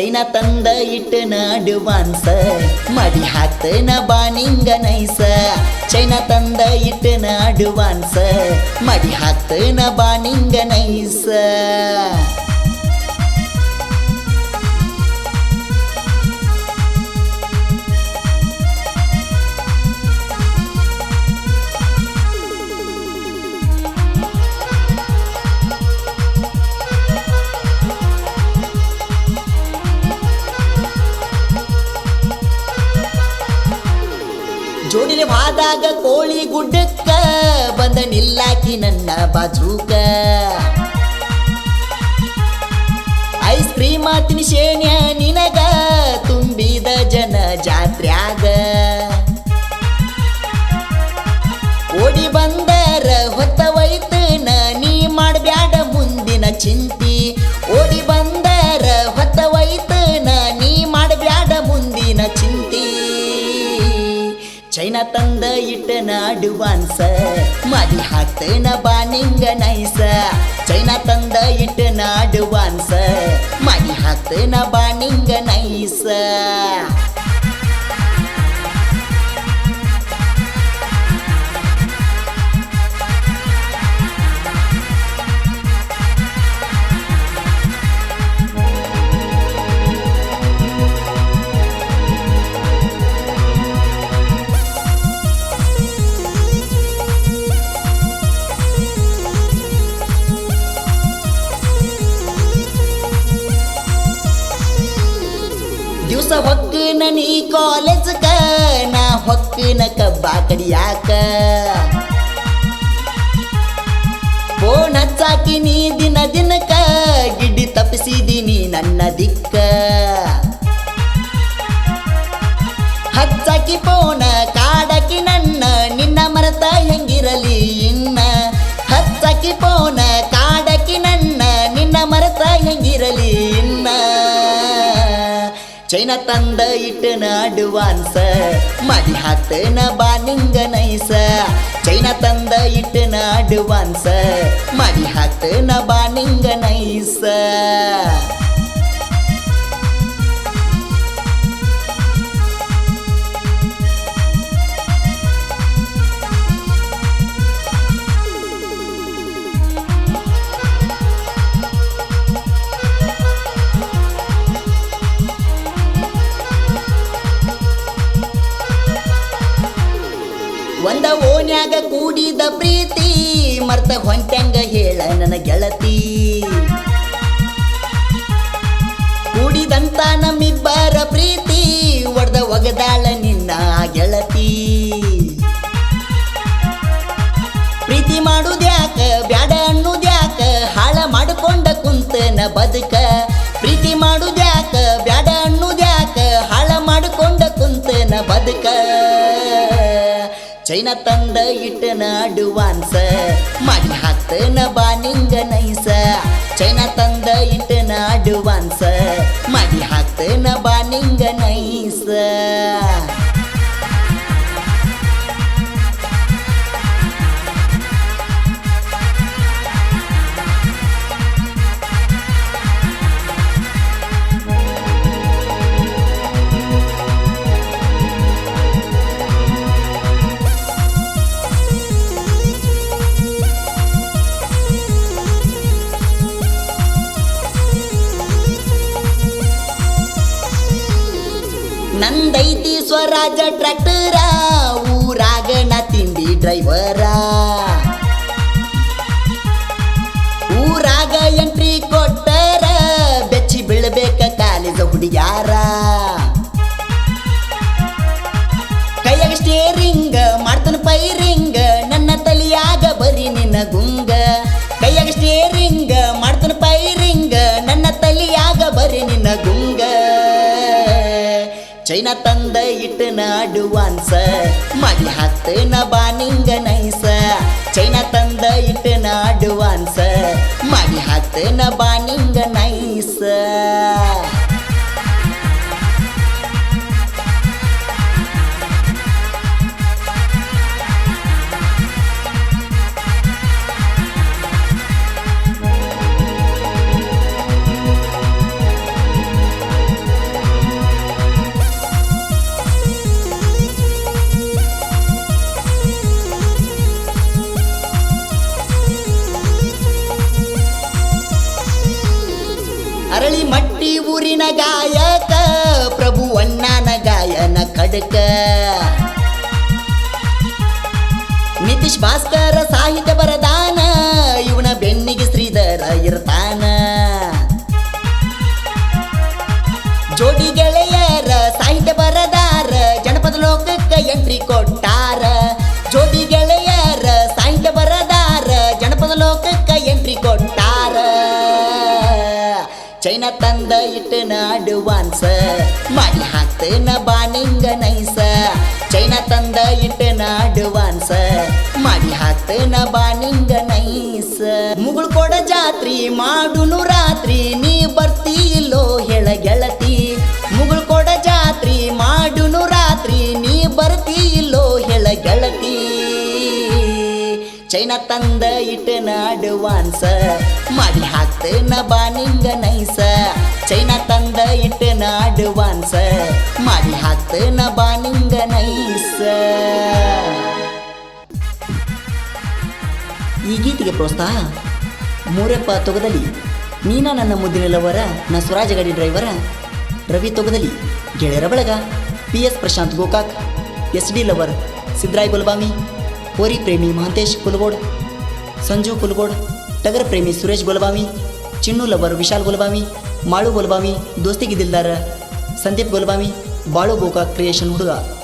ಚೈನ ತಂದ ಇಟ್ಟು ನಾಡುವಾನ್ಸ ಮಡಿ ಹಾಕ್ತನ ಬಾನಿಂಗ ನೈಸ. ಚೈನ ತಂದ ಇಟ್ಟು ನಾಡುವಾನ್ಸ ಮಡಿ ಹಾಕ್ತನ ಬಾನಿಂಗ ನೈಸ. ನಿಲ್ಲಾಕಿ ನನ್ನ ಬಾಜೂಕ. ಐಸ್ ಕ್ರೀಮ್ ಆತಿನ ಶೇಣ್ಯ ನಿನಗ, ತುಂಬಿದ ಜನ ಜಾತ್ರ್ಯಾಗ. ಓಡಿ ಬಂದರ ಹೊತ್ತವೈತು ನೀ ಮಾಡಬ್ಯಾಡ ಮುಂದಿನ ಚಿಂತಿ. ತಂದ ಇಟ್ಟ ನಾಡುವಾನ್ಸ ಮದಿ ಹಾಕ್ತನ ಬಾನಿಂಗ ನೈಸ. ಚೈನಾ ತಂದ ಇಟ್ಟ ನಾಡುವಾನ್ಸ ಮದಿ ಹಾಕ್ತನ ಬಾನಿಂಗ ನೈಸ. ನೀ ಕಾಲೇಜ್ಕ ನಾ ಹೊಕ್ಕಿನ ಕಬ್ಬಾ ಕಡಿಯಾಕ ಫೋನ್ ಹಚ್ಚಾಕಿ ನೀ ದಿನ ದಿನಕ ಗಿಡ್ಡಿ ತಪ್ಪಿಸಿದೀನಿ ನನ್ನ ದಿಕ್ಕ. ಹಚ್ಚಾಕಿ ಫೋನ ಕಾಡಕಿ ನನ್ನ, ನಿನ್ನ ಮರತ ಹೆಂಗಿರಲಿ ಇನ್ನ? ಹಚ್ಚಾಕಿ ಫೋನ ಚೈನ ತಂದ ಇಟ್ಟ ನಾಡುವಾನ್ಸ ಮಡಿ ಹಾಕ್ತನ ಬಾನಿಂಗ ನೈಸ. ಚೈನ ತಂದ ಇಟ್ಟ ನಾಡುವಾನ್ಸ ಮಡಿ ನ ಬಾನಿಂಗ ನೈಸ. ಪ್ರೀತಿ ಮರ್ತ ಹೊಂಟಂಗ ಹೇಳ ತಂದ ಇಟ್ಟ ನಾಡುವಾನ್ಸ ಮಾಡಿ ಹಾಕ್ತನ ಬಾನಿಂಗ ನೈಸ. ಚೈನಾ ತಂದ ನಂದೈತಿ ಸ್ವರಾಜ ಟ್ರ್ಯಾಕ್ಟರ. ಊರಾಗ ನಾ ತಿಂಡಿ ಡ್ರೈವರ ತಂದ ಇಟ್ಟು ನಾಡುವಾನ್ಸ ಮಗ್ಲ ಹತ್ತು ನ ಬಾನಿಂಗ ನೈಸ ಚೈನ ತಂದ ಇಟ್ಟು ನಾಡುವಾನ್ಸ ಮಗ್ಲ ಹತ್ತು ನ ಬಾನಿಂಗ ನೈಸ ಊರಿನ ಗಾಯಕ, ಪ್ರಭು ಅಣ್ಣನ ಗಾಯನ ಕಡಕ ನಿತೀಶ್ ಭಾಸ್ಕರ ಸಾಹಿತ್ಯ ಬರದಾನ, ಇವನ ಬೆನ್ನಿಗೆ ಶ್ರೀಧರ ಇರ್ತಾನ. ಜೋಡಿ ಗೆಳೆಯರ ಚೈನ ನಾಡುವಾನ್ಸ. ಅಡ್ವಾನ್ಸ್ ಮಾಡಿ ಹಾಕ್ತೇನ ಬಾನಿಂಗ ನೈಸ. ಚೈನ ತಂದ ಇಟ್ಟನ ನಾಡುವಾನ್ಸ. ಮಾಡಿ ಹಾಕ್ತೇನ ಬಾನಿಂಗ ನೈಸ. ಮುಗುಳ್ ಕೊಡ ಜಾತ್ರಿ ಮಾಡುನು ರಾತ್ರಿ, ನೀ ಬರ್ತಿ ಇಲ್ಲೋ ಹೇಳ ಗೆಳತಿ. ಮುಗುಳ್ ಕೊಡ ಜಾತ್ರಿ ಮಾಡುನು ರಾತ್ರಿ, ನೀ ಬರ್ತಿ ಇಲ್ಲೋ ಹೇಳ ಗೆಳತಿ. ಚೈನ ತಂದ ಇಟ್ಟನ ನಾಡುವಾನ್ಸ. ಮಾಡಿ ಹಾಕ್ತೇನ ಬಾನಿಂಗ ನೈಸ. ಚೈನ ತಂದ ಇಟ್ಟನ ನಾಡುವಾನ್ಸ ಮಾಡಿ ನ ಬಾನಿಂಗ ನೈಸ. ಈ ಗೀತೆಗೆ ಪ್ರೋತ್ಸಾಹ ಮೂರಪ್ಪ ತೊಗದಲ್ಲಿ, ನೀನಾ ನನ್ನ ಮುದ್ದಿನಲ್ಲವರ ನ ಸ್ವರಾಜ ಗಾಡಿ ಡ್ರೈವರ, ರವಿ ತೊಗದಲ್ಲಿ, ಗೆಳೆಯರ ಬಳಗ P S Prashant Gokak S D lover Siddaray Gulbami ಪೋರಿ ಪ್ರೇಮಿ ಮಹಂತೇಶ್ ಕುಲಗೋಡ್, ಸಂಜು ಕುಲಗೋಡ್, ಟಗರ್ ಪ್ರೇಮಿ ಸುರೇಶ್ ಗೊಲಬಾಮಿ ಚಿನ್ನು ಲವರ್ ವಿಶಾಲ್ ಗೊಲಬಾಮಿ ಮಾಳು ಗೊಲಬಾಮಿ ದೋಸ್ತಿಗೆ ದಿಲ್ದಾರ ಸಂದೀಪ್ ಗೊಲಬಾಮಿ ಬಾಳು ಗೋಕಾಕ್ ಕ್ರಿಯೇಷನ್ ಹುಡುಗ.